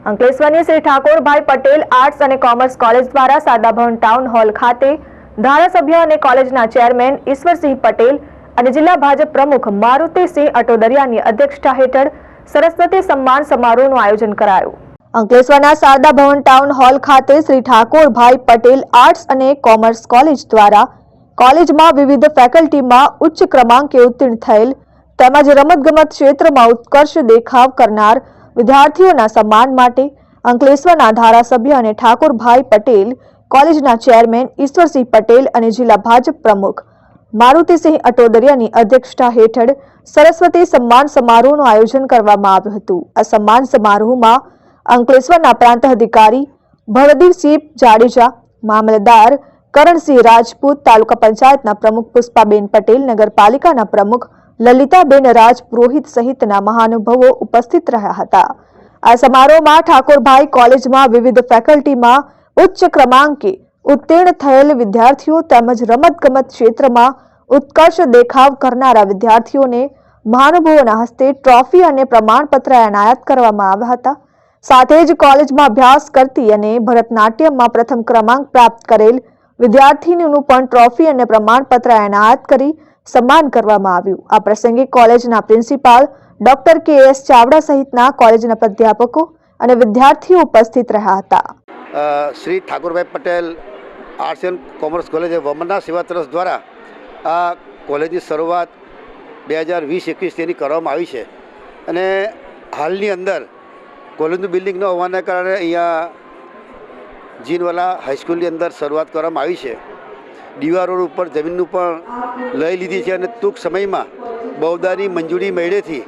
અંકલેશ્વરની Shri Thakorbhai Patel arts અને commerce college દ્વારા સાદાભવન ટાઉન હોલ ખાતે ધારાસભ્ય અને કોલેજના ચેરમેન ઈશ્વરસિંહ પટેલ અને જિલ્લા ભાજપ પ્રમુખ મારુતિસિંહ અટોદરિયાની અધ્યક્ષતા હેઠળ સરસ્વતી સન્માન સમારોહનું આયોજન કરાયું. અંકલેશ્વરના શારદા ટાઉન હોલ ખાતે શ્રી ઠાકોરભાઈ પટેલ આર્ટ્સ અને કોમર્સ કોલેજ દ્વારા કોલેજમાં વિવિધ ફેકલ્ટીમાં ઉચ્ચ ક્રમાંકે ઉત્તીર્ણ થયેલ તેમજ રમતગમત ક્ષેત્રમાં ઉત્કર્ષ દેખાવ કરનાર વિદ્યાર્થીઓના સન્માન માટે અંકલેશ્વરના ધારાસભ્ય અને ઠાકોરભાઈ પટેલ, કોલેજના ચેરમેન ઈશ્વરસિંહ પટેલ અને જિલ્લા ભાજપ પ્રમુખ મારુતિસિંહ અટોદરિયાની અધ્યક્ષતા હેઠળ સરસ્વતી સન્માન સમારોહનું આયોજન કરવામાં આવ્યું હતું. આ સન્માન સમારોહમાં અંકલેશ્વરના પ્રાંત અધિકારી ભવદીપસિંહ જાડેજા મામલદાર કરણસિંહ રાજપૂત, તાલુકા પંચાયતના પ્રમુખ પુષ્પાબેન પટેલ, નગરપાલિકાના પ્રમુખ લલિતાબેન રાજપુરોહિત સહિતના મહાનુભાવો ઉપસ્થિત રહ્યા હતા. આ સમારોહમાં ઠાકોરભાઈ કોલેજમાં વિવિધ ફેકલ્ટીમાં ઉચ્ચ ક્રમાંકે ઉત્તીર્ણ થયેલ વિદ્યાર્થીઓ તેમજ રમતગમત ક્ષેત્રમાં ઉત્કર્ષ દેખાવ કરનારા વિદ્યાર્થીઓને મહાનુભાવોના હસ્તે ટ્રોફી અને પ્રમાણપત્ર એનાયત કરવામાં આવ્યા હતા. સાથે જ કોલેજમાં અભ્યાસ કરતી અને ભરતનાટ્યમમાં પ્રથમ ક્રમાંક પ્રાપ્ત કરેલ વિદ્યાર્થીનીનું પણ ટ્રોફી અને પ્રમાણપત્ર એનાયત કરી સન્માન કરવામાં આવ્યું. આ પ્રસંગે કોલેજના principal doctor K S Chavda સહિતના કોલેજના પ્રાધ્યાપકો અને વિદ્યાર્થીઓ ઉપસ્થિત રહ્યા હતા. Shri Thakorbhai Patel arts and commerce college વમનના સેવા ટ્રસ્ટ દ્વારા આ કોલેજની શરૂઆત બે હજાર વીસ એકવીસ તેની કરવામાં આવી છે. અને હાલની અંદર કોલેજનું બિલ્ડિંગ ન હોવાના કારણે અહીંયા જીનવાલા હાઈસ્કૂલની અંદર શરૂઆત કરવામાં આવી છે. દીવા રોડ ઉપર જમીનનું પણ લઈ લીધી છે અને ટૂંક સમયમાં બહુદાની મંજૂરી મળેથી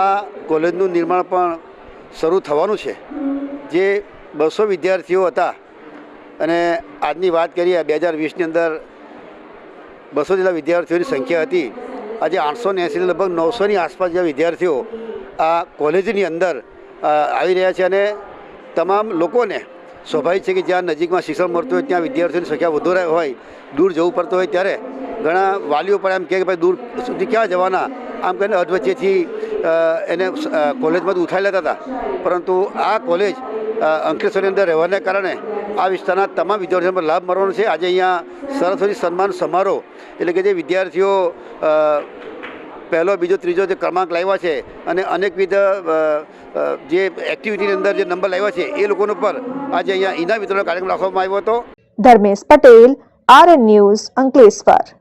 આ કોલેજનું નિર્માણ પણ શરૂ થવાનું છે. જે બસો વિદ્યાર્થીઓ હતા અને આજની વાત કરીએ બે હજાર વીસની અંદર બસો જેટલા વિદ્યાર્થીઓની સંખ્યા હતી. આજે આઠસો ને એંસી લગભગ નવસોની આસપાસ જેવા વિદ્યાર્થીઓ આ કોલેજની અંદર આવી રહ્યા છે અને તમામ લોકોને સ્વાભાવિક છે કે જ્યાં નજીકમાં શિક્ષણ મળતું હોય, ત્યાં વિદ્યાર્થીઓની સંખ્યા વધુ હોય, દૂર જવું પડતું હોય ત્યારે ઘણા વાલીઓ પણ એમ કહે કે ભાઈ દૂર સુધી ક્યાં જવાના? આમ કહીને અધવચ્ચેથી એને કોલેજમાંથી ઉઠાઈ લેતા હતા. પરંતુ આ કોલેજ અંકલેશ્વરની અંદર રહેવાને કારણે આ વિસ્તારના તમામ વિદ્યાર્થીઓને પર લાભ મળવાનો છે. આજે અહીંયા સરસ્વતી સન્માન સમારોહ, એટલે કે જે વિદ્યાર્થીઓ પહેલો, બીજો, ત્રીજો જે ક્રમાંક લાવ્યા છે અને અનેકવિધ જે એક્ટિવિટીની અંદર જે નંબર લાવ્યા છે, એ લોકોનો પર આજે અહીંયા ઇનામ વિતરણ કાર્યક્રમ રાખવામાં આવ્યો હતો. Dharmesh Patel R news Ankleshwar.